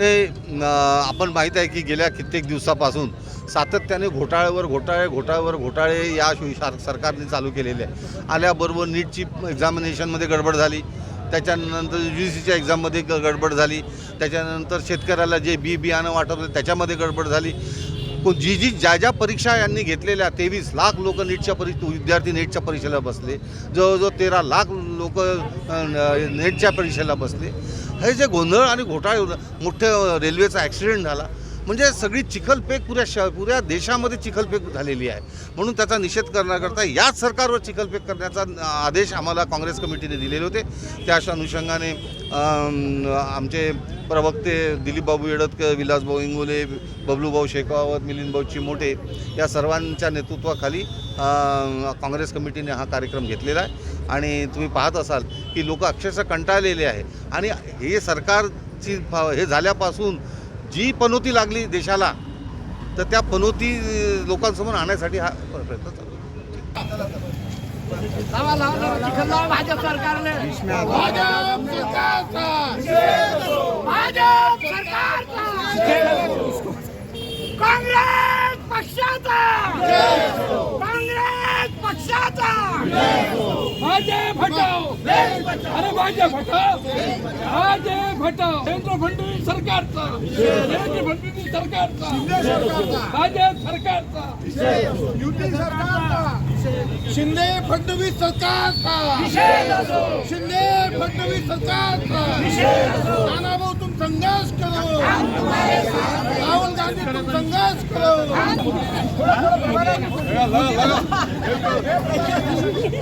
हे आपण माहीत आहे की गेल्या कित्येक दिवसापासून सातत्याने घोटाळ्यावर घोटाळे घोटाळ्यावर घोटाळे या सरकारने चालू केलेले आहे. आल्याबरोबर नीटची एक्झामिनेशनमध्ये गडबड झाली. त्याच्यानंतर यू जी सीच्या एक्झाममध्ये ग- गडबड झाली. त्याच्यानंतर शेतकऱ्याला जे बी बियाणं वाटत होतं त्याच्यामध्ये गडबड झाली. जी जी ज्या ज्या परीक्षा यांनी घेतलेल्या तेवीस लाख लोक नीटच्या परी विद्यार्थी नेटच्या परीक्षेला बसले जवळजवळ तेरा लाख लोक नेटच्या परीक्षेला बसले. हे जे गोंधळ आणि घोटाळे मोठ्या मोठे रेल्वेचा ॲक्सिडेंट झाला म्हणजे सगळी चिखलफेक पुऱ्या श पुऱ्या देशामध्ये चिखलफेक झालेली आहे. म्हणून त्याचा निषेध करण्याकरता याच सरकारवर चिखलफेक करण्याचा आदेश आम्हाला काँग्रेस कमिटीने दिलेले होते. त्या अनुषंगाने आमचे प्रवक्ते दिलीपबाबू येडतकर विलासभाऊ इंगोले बबलूभाऊ शेखावत मिलिंदभाऊ चिमोटे या सर्वांच्या नेतृत्वाखाली काँग्रेस कमिटीने हा कार्यक्रम घेतलेला आहे. आणि तुम्ही पाहत असाल की लोक अक्षरशः कंटाळलेले आहे. आणि हे सरकारची हे झाल्यापासून जी पनोती लागली देशाला तर त्या पनोती लोकांसमोर आणण्यासाठी हा प्रयत्न चालू भाजप सरकारने काँग्रेस पक्षाचा काँग्रेस पक्षाचा. भाजप हटाओ अरे भाजप हटाओ भाजप हटाओ देवेंद्र फडणवीस सरकारचा. देवेंद्र फडणवीस सरकारचा. भाजप सरकारचा. युती सरकारचा. शिंदे फडणवीस सरकारचा. शिंदे फडणवीस सरकारचा. नानाभाऊ तुम संघर्ष करो. राहुल गांधी तुम संघर्ष करो.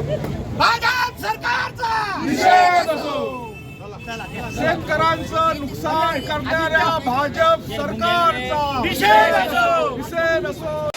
शेतकऱ्यांचं नुकसान करणाऱ्या भाजप सरकारचा. विषय असो.